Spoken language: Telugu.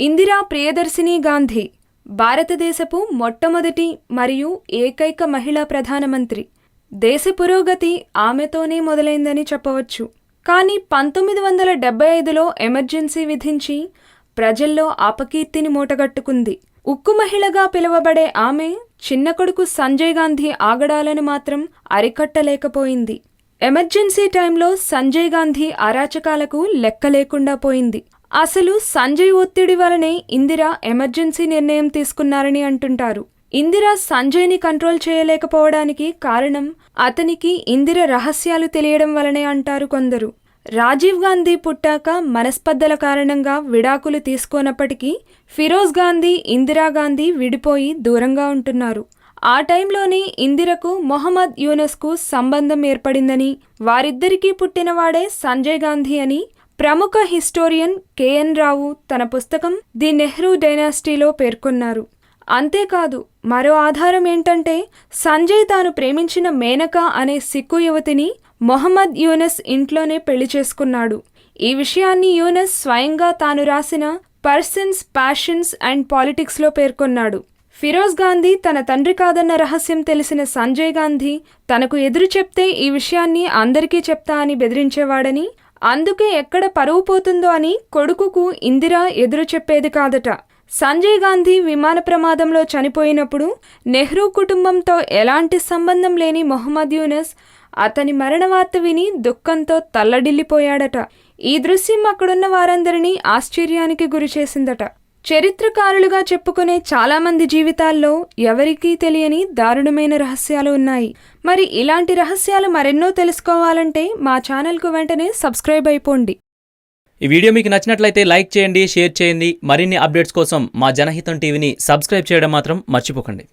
ఇందిరా ప్రియదర్శిని గాంధీ భారతదేశపు మొట్టమొదటి మరియు ఏకైక మహిళా ప్రధానమంత్రి. దేశ పురోగతి ఆమెతోనే మొదలైందని చెప్పవచ్చు. కానీ పంతొమ్మిది వందల డెబ్బై ఐదులో ఎమర్జెన్సీ విధించి ప్రజల్లో అపకీర్తిని మూటగట్టుకుంది. ఉక్కు మహిళగా పిలువబడే ఆమె చిన్న కొడుకు సంజయ్ గాంధీ ఆగడాలను మాత్రం అరికట్టలేకపోయింది. ఎమర్జెన్సీ టైంలో సంజయ్ గాంధీ అరాచకాలకు లెక్క లేకుండా పోయింది. అసలు సంజయ్ ఒత్తిడి వలనే ఇందిర ఎమర్జెన్సీ నిర్ణయం తీసుకున్నారని అంటుంటారు. ఇందిర సంజయ్ని కంట్రోల్ చేయలేకపోవడానికి కారణం అతనికి ఇందిర రహస్యాలు తెలియడం వలనే అంటారు కొందరు. రాజీవ్ గాంధీ పుట్టాక మనస్పర్ధల కారణంగా విడాకులు తీసుకోనప్పటికీ ఫిరోజ్ గాంధీ ఇందిరాగాంధీ విడిపోయి దూరంగా ఉంటున్నారు. ఆ టైంలోనే ఇందిరకు మొహమ్మద్ యూనస్కు సంబంధం ఏర్పడిందని వారిద్దరికీ పుట్టినవాడే సంజయ్ గాంధీ అని ప్రముఖ హిస్టోరియన్ కెఎన్ రావు తన పుస్తకం ది నెహ్రూ డైనాసిటీలో పేర్కొన్నారు. అంతేకాదు మరో ఆధారం ఏంటంటే సంజయ్ తాను ప్రేమించిన మేనక అనే సిక్కు యువతిని మొహమ్మద్ యూనస్ ఇంట్లోనే పెళ్ళి చేసుకున్నాడు. ఈ విషయాన్ని యూనస్ స్వయంగా తాను రాసిన పర్సన్స్ ప్యాషన్స్ అండ్ పాలిటిక్స్లో పేర్కొన్నాడు. ఫిరోజ్ గాంధీ తన తండ్రి కాదన్న రహస్యం తెలిసిన సంజయ్ గాంధీ తనకు ఎదురు చెప్తే ఈ విషయాన్ని అందరికీ చెప్తా అని బెదిరించేవాడని అందుకే ఎక్కడ పరువు పోతుందో అని కొడుకుకు ఇందిరా ఎదురు చెప్పేది కాదట. సంజయ్ గాంధీ విమాన ప్రమాదంలో చనిపోయినప్పుడు నెహ్రూ కుటుంబంతో ఎలాంటి సంబంధం లేని మొహమ్మద్ యూనస్ అతని మరణ వార్త విని దుఃఖంతో తల్లడిల్లిపోయాడట. ఈ దృశ్యం అక్కడున్న వారందరినీ ఆశ్చర్యానికి గురిచేసిందట. చరిత్రకారులుగా చెప్పుకునే చాలామంది జీవితాల్లో ఎవరికీ తెలియని దారుణమైన రహస్యాలు ఉన్నాయి. మరి ఇలాంటి రహస్యాలు మరెన్నో తెలుసుకోవాలంటే మా ఛానల్కు వెంటనే సబ్స్క్రైబ్ అయిపోండి. ఈ వీడియో మీకు నచ్చినట్లయితే లైక్ చేయండి షేర్ చేయండి. మరిన్ని అప్డేట్స్ కోసం మా జనహితం టీవీని సబ్స్క్రైబ్ చేయడం మాత్రం మర్చిపోకండి.